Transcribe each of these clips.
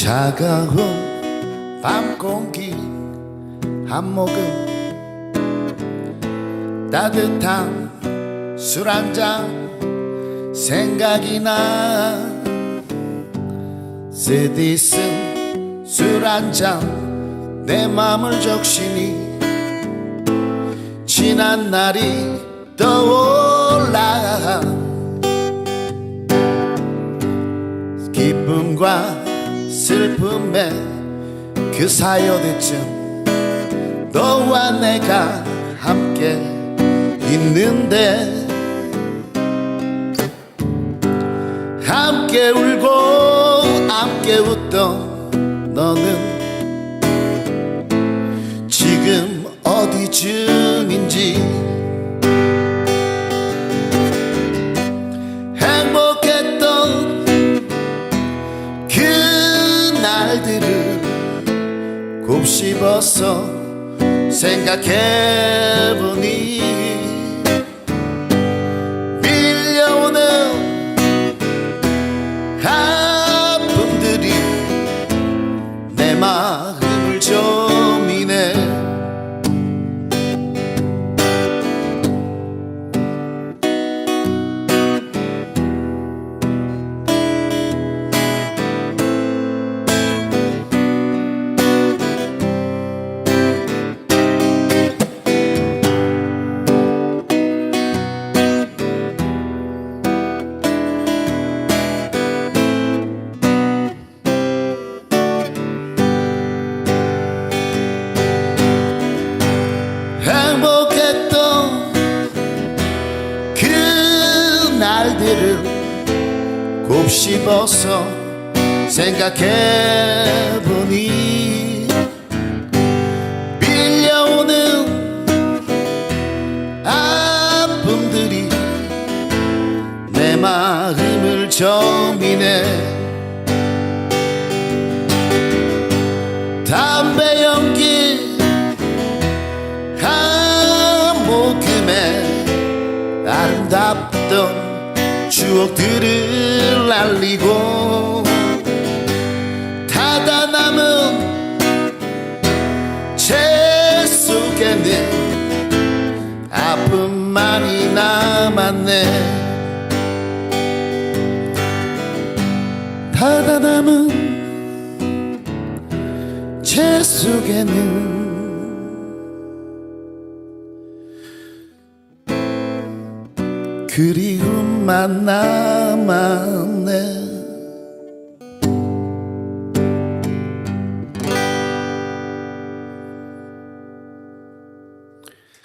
차가운 밤 공기 한 모금. 따뜻한 술 한 잔 생각이 나. 쓰디쓴 술 한 잔 내 맘을 적시니 지난 날이 떠올라. 기쁨과 슬픔의 그 사요대쯤 너와 내가 함께 있는데 함께 울고 함께 웃던 너는 날들을 곱씹어서 생각해보니 날들을 곱씹어서 생각해보니 밀려오는 아픔들이 내 마음을 저미네 담배 연기 한 모금에 아름답던 추억들을 날리고 타다 남은 채 속에는 아픔만이 남았네. 타다 남은 채 속에는 그리움만 남았네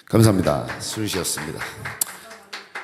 감사합니다. 술이었습니다.